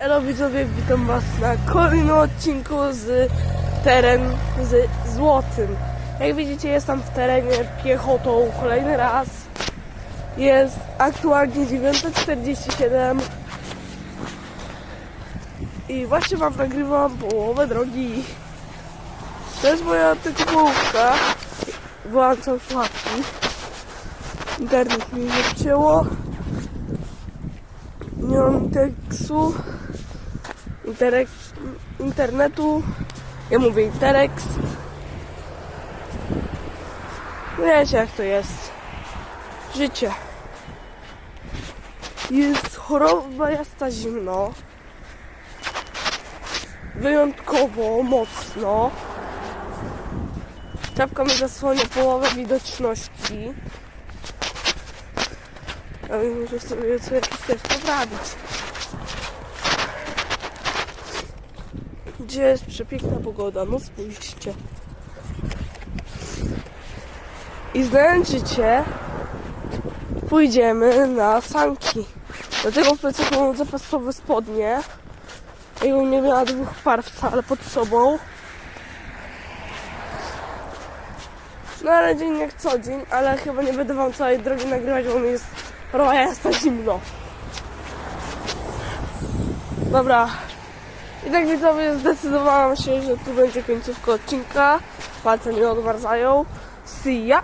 Hello widzowie, witam was na kolejnym odcinku z teren z złotym. Jak widzicie jestem w terenie piechotą kolejny raz. Jest aktualnie 9.47 i właśnie wam nagrywam połowę drogi. To jest moja tytułówka. Włączam słuchawki. Internet mi wycięło. Nie mam tekstu interek, internetu. Ja mówię interekst. Wiecie jak to jest. Życie. Jest choroba jasna zimno. Wyjątkowo mocno. Czapka mi zasłania połowę widoczności. Ale muszę sobie co jakiś też poprawić. Gdzie jest przepiękna pogoda? No spójrzcie. I znając życie, pójdziemy na sanki. Dlatego w plecaku mam zapasowe spodnie. Jakbym nie miała dwóch par wcale pod sobą. No ale dzień jak co dzień, ale chyba nie będę wam całej drogi nagrywać, bo mi jest rowa jasna zimno. Dobra. I tak widzowie zdecydowałam się, że tu będzie końcówka odcinka. Palce mi odmarzają. See ya!